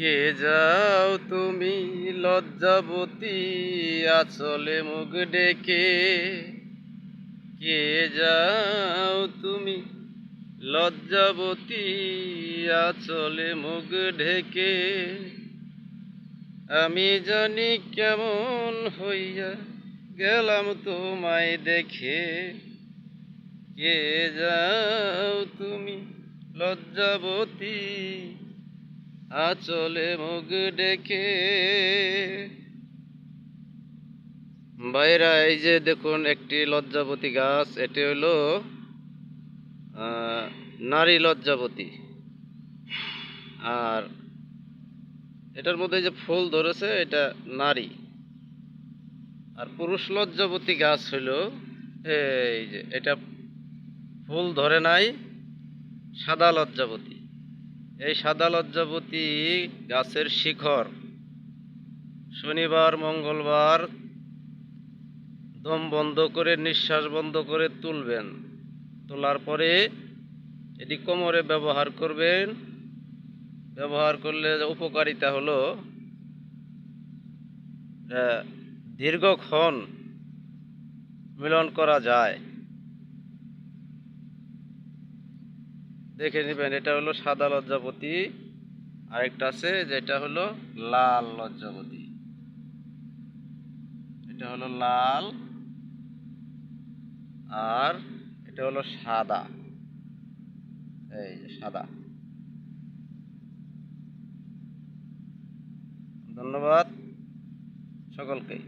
কে যাও তুমি লজ্জাবতী আচলে মুখ ডেকে। কে যাও তুমি লজ্জাবতী আচলে মুখ ঢেকে। আমি জানি কেমন হইয়া গেলাম তোমায় দেখে। কে যাও তুমি লজ্জাবতী আচলে মুখ ডেকে। বাইরা, এই যে দেখুন, একটি লজ্জাবতী গাছ, এটি হলো নারী লজ্জাবতী। আর এটার মধ্যে যে ফুল ধরেছে, এটা নারী। আর পুরুষ লজ্জাবতী গাছ হলো, এই যে, এটা ফুল ধরে নাই, সাদা লজ্জাবতী। এই সাদা লজ্জাবতী গাছের শিখর। শনিবার, মঙ্গলবার দম বন্ধ করে, নিঃশ্বাস বন্ধ করে তুলবেন। তোলার পরে এটি কোমরে ব্যবহার করবেন। ব্যবহার করলে উপকারিতা হলো দীর্ঘক্ষণ মিলন করা যায়। দেখে নেবেন, এটা হলো সাদা লজ্জাপতি। আরেকটা আছে যেটা হলো লাল লজ্জাপতি। এটা হলো লাল আর এটা হলো সাদা। এই যে সাদা। ধন্যবাদ সকলকে।